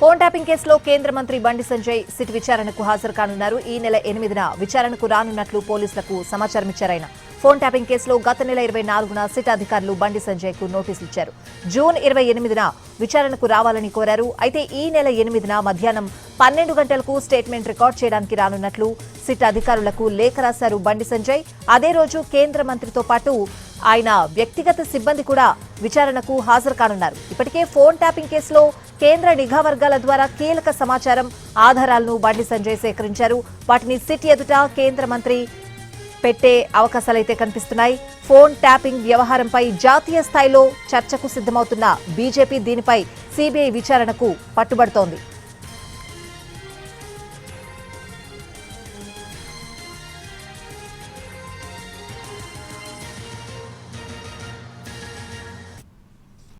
Phone tapping కేసులో కేంద్ర మంత్రి బండి సంజయ్ సిట్ విచారణకు హాజరు కానున్నారు. ఈ నెల ఎనిమిదిన విచారణకు రానున్నట్లు పోలీసులకు సమాచారం ఇచ్చారాయన ఫోన్ ట్యాపింగ్ కేసులో గత నెల ఇరవై నాలుగున సిట్ అధికారులు బండి సంజయ్కు నోటీసులు ఇచ్చారు. జూన్ ఇరవై ఎనిమిదిన విచారణకు రావాలని కోరారు. అయితే ఈ నెల ఎనిమిదిన మధ్యాహ్నం పన్నెండు గంటలకు స్టేట్మెంట్ రికార్డ్ చేయడానికి రానున్నట్లు సిట్ అధికారులకు లేఖ రాశారు బండి సంజయ్. అదే రోజు కేంద్ర మంత్రితో పాటు ఆయన వ్యక్తిగత సిబ్బంది కూడా విచారణకు హాజరు కానున్నారు ఇప్పటికే ఫోన్ ట్యాపింగ్ కేసులో కేంద్ర నిఘా వర్గాల ద్వారా కీలక సమాచారం ఆధారాలను బండి సంజయ్ సేకరించారు. వాటిని సిటీ ఎదుట కేంద్ర మంత్రి పెట్టే అవకాశాలైతే కనిపిస్తున్నాయి. ఫోన్ ట్యాపింగ్ వ్యవహారంపై జాతీయ స్థాయిలో చర్చకు సిద్ధమవుతున్న బీజేపీ దీనిపై సీబీఐ విచారణకు పట్టుబడుతోంది.